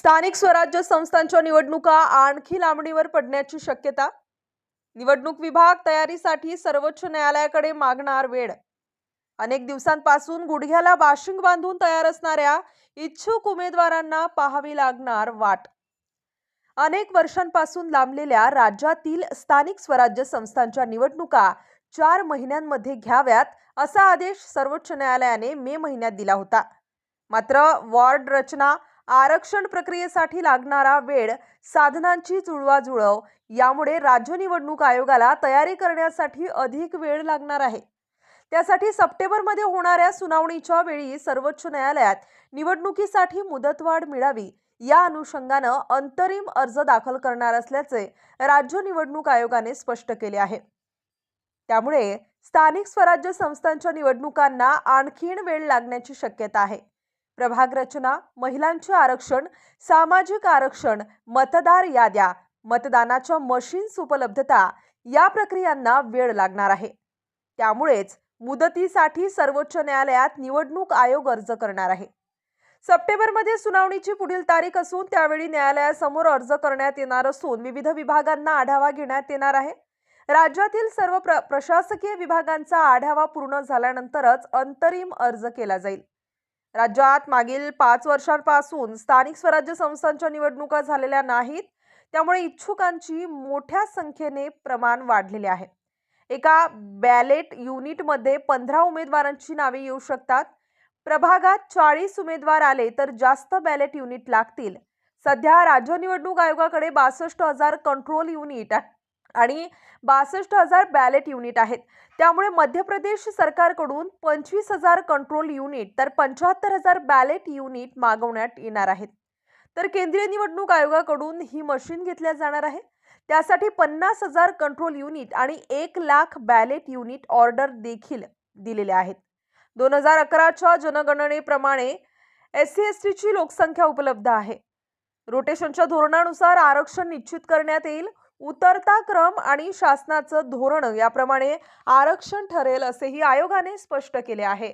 स्थानिक स्वराज्य संस्थांच्या निवडणुका आणखी लांबणीवर पडण्याची शक्यता? निवडणूक विभाग तयारीसाठी सर्वोच्च न्यायालयाकडे मागणार वेळ. अनेक दिवसांपासून गुडघ्याला बाशिंग बांधून तयार असणाऱ्या इच्छुक उमेदवारांना पाहावी लागणार वाट. अनेक वर्षांपासून लांबलेल्या राज्यातील स्थानिक स्वराज्य संस्थांच्या निवडणुका चार महिन्यांमध्ये घ्याव्यात असा आदेश सर्वोच्च न्यायालयाने मे महिन्यात दिला होता. मात्र वॉर्ड रचना आरक्षण प्रक्रियेसाठी लागणारा वेळ साधनांची जुळवाजुळव. यामुळे राज्य निवडणूक आयोगाला तयारी करण्यासाठी अधिक वेळ लागणार आहे. त्यासाठी सप्टेंबरमध्ये होणाऱ्या सुनावणीच्या वेळी सर्वोच्च न्यायालयात निवडणुकीसाठी मुदतवाढ मिळावी. या अनुषंगानं अंतरिम अर्ज दाखल करणार असल्याचे राज्य निवडणूक आयोगाने स्पष्ट केले आहे. त्यामुळे स्थानिक स्वराज्य संस्थांच्या निवडणुकांना आणखीन वेळ लागण्याची शक्यता आहे. प्रभाग रचना महिलांचे आरक्षण सामाजिक आरक्षण मतदार याद्या मतदानाच्या मशीन्स उपलब्धता या प्रक्रियांना वेळ लागणार आहे. त्यामुळेच मुदतीसाठी सर्वोच्च न्यायालयात निवडणूक आयोग अर्ज करणार आहे. सप्टेंबरमध्ये सुनावणीची पुढील तारीख असून त्यावेळी न्यायालयासमोर अर्ज करण्यात येणार असून विविध विभागांना आढावा घेण्यात येणार आहे. राज्यातील सर्व प्र प्रशासकीय विभागांचा आढावा पूर्ण झाल्यानंतरच अंतरिम अर्ज केला जाईल. राज्यात मागील पाच वर्षांपासून स्थानिक स्वराज्य संस्थांच्या निवडणुका झालेल्या नाहीत. त्यामुळे इच्छुकांची मोठ्या संख्येने प्रमाण वाढलेले आहे. एका बॅलेट युनिटमध्ये पंधरा उमेदवारांची नावे येऊ शकतात. प्रभागात चाळीस उमेदवार आले तर जास्त बॅलेट युनिट लागतील. सध्या राज्य निवडणूक आयोगाकडे बासष्ट हजार कंट्रोल युनिट आणि बासष्ट हजार बॅलेट युनिट आहेत. त्यामुळे मध्य प्रदेश सरकारकडून पंचवीस हजार कंट्रोल युनिट तर पंच्याहत्तर हजार बॅलेट युनिट मागवण्यात येणार आहेत. तर केंद्रीय निवडणूक आयोगाकडून ही मशीन घेतल्या जाणार आहे त्यासाठी पन्नास हजार कंट्रोल युनिट आणि एक लाख बॅलेट युनिट ऑर्डर देखील दिलेल्या आहेत. दोन हजार अकराच्या जनगणनेप्रमाणे एस सी एस टीची लोकसंख्या उपलब्ध आहे. रोटेशनच्या धोरणानुसार आरक्षण निश्चित करण्यात येईल. उतरता क्रम आणि शासनाचं धोरण याप्रमाणे आरक्षण ठरेल असेही आयोगाने स्पष्ट केले आहे.